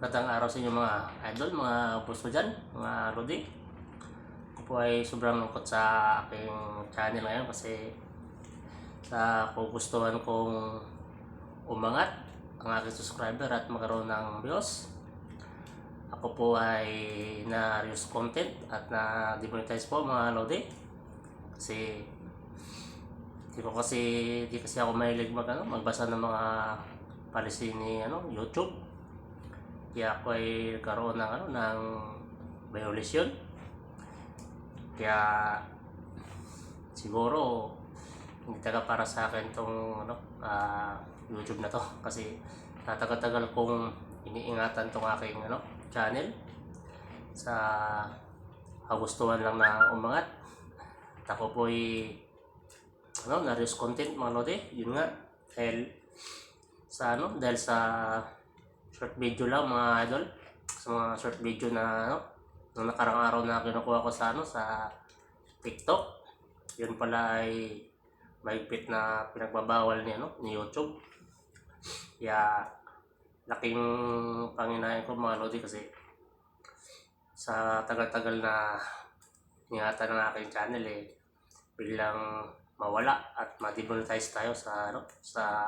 Magandang araw sa inyo mga idol, mga ko dyan, mga Rudy. Ako po ay sobrang lungkot sa aking channel ngayon kasi sa kugustuhan kong umangat ang aking subscriber at magkaroon ng views. Ako po ay na-reuse content at na-demonetize po mga Lodi. Kasi di ko kasi di kasi ako mahilig mag, ano, magbasa ng mga policy ni ano, YouTube. Kaya ako ay nagkaroon ng ano ng violation. Kaya siguro hindi taga para sa akin tong ano ah, YouTube na to kasi tatagal-tagal kong iniingatan tong aking ano channel sa kagustuhan lang na umangat. At ako po ay ano, na-reuse content mga lodi. Yun nga, dahil sa ano, dahil sa short video lang mga idol. Sa mga short video na ano, nung nakarang araw na kinukuha ko sa ano, sa TikTok. Yun pala ay mahigpit na pinagbabawal ni ano, ni YouTube. Kaya laking panginahin ko mga lodi kasi sa tagal-tagal na ingatan ng aking channel eh biglang mawala at ma-demonetize tayo sa ano sa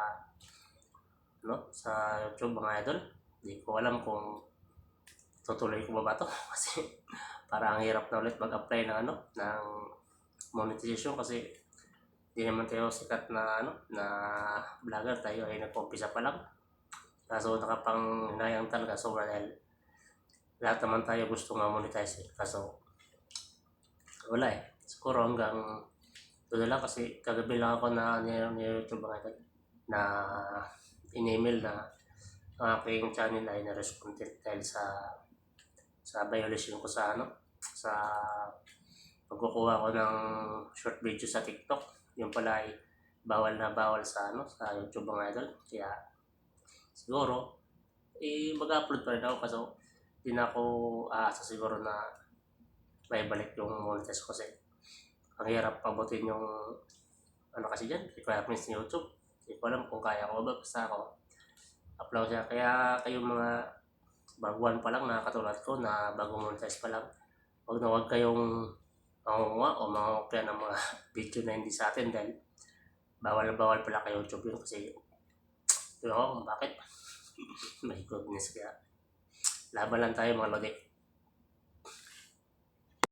ano sa YouTube mga idol. Hindi ko alam kung tutuloy ko ba ba to kasi para ang hirap na ulit mag-apply ng ano ng monetization kasi hindi naman tayo sikat na ano na vlogger tayo ay nag-umpisa pa lang. Kaso nakapang hinayang talaga so dahil lahat naman tayo gusto nga monetize eh. Kaso wala eh. Siguro hanggang doon lang kasi kagabi lang ako na ni, ni YouTube na in-email na ang aking channel ay na-responded dahil sa sa violation ko sa ano sa pagkukuha ko ng short video sa TikTok yung pala ay bawal na bawal sa ano sa YouTube mga idol kaya siguro eh mag-upload pa rin ako kasi di na ako aasa siguro na may balik yung monetize ko kasi ang hirap pabutin yung ano kasi dyan, requirements ni YouTube. Hindi ko alam kung kaya ko ba, basta ako upload siya. Kaya kayong mga baguhan pa lang na katulad ko na bago monetize pa lang, huwag na huwag kayong mangunga o mangungkya ng mga video na hindi sa atin dahil bawal na bawal pala kay YouTube yun kasi yun ako kung bakit. My goodness, kaya laban lang tayo mga lodi.